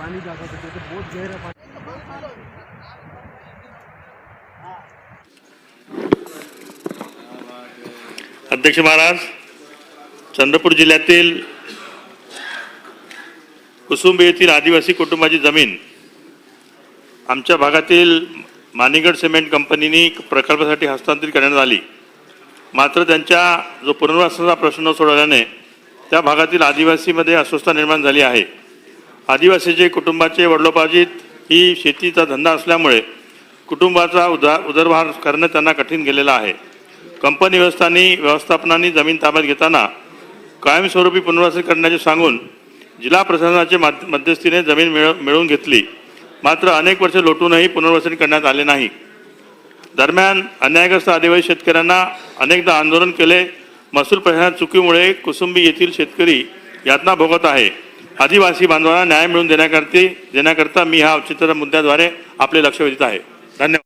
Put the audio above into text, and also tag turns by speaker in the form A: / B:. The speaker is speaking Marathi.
A: पानी जाता था तो बहुत गहरा पानी
B: अध्यक्ष महाराज चंद्रपूर जिल्ह्यातील कुसुंबी येथील आदिवासी कुटुंबाची जमीन आमच्या भागातील मानिगड सिमेंट कंपनीने प्रकल्पासाठी हस्तांतरित करण्यात आली. मात्र त्यांच्या जो पुनर्वासाचा प्रश्न सोडवल्याने त्या भागातील आदिवासीमध्ये अस्वस्थता निर्माण झाली आहे. आदिवासीचे कुटुंबाचे वडिलोपार्जित ही शेतीचा धंदा असल्यामुळे कुटुंबाचा उदा उदरभार करणं त्यांना कठीण गेलेलं आहे. कंपनी व्यवस्थांनी व्यवस्थापनाने जमीन ताब्यात घेताना कायमस्वरूपी पुनर्वसन करण्याचे सांगून जिल्हा प्रशासनाच्या माध्य मध्यस्थीने जमीन मिळ मिळवून घेतली. मात्र अनेक वर्ष लोटूनही पुनर्वसन करण्यात आले नाही. दरम्यान अन्यायग्रस्त आदिवासी शेतकऱ्यांना अनेकदा आंदोलन केले. महसूल प्रशासनात चुकीमुळे कुसुंबी येथील शेतकरी यातना भोगत आहे. आदिवासी बांधवांना न्याय मिळवून देण्याकरती देण्याकरता मी हा औचित्य मुद्द्याद्वारे आपले लक्ष वेधित आहे. धन्यवाद.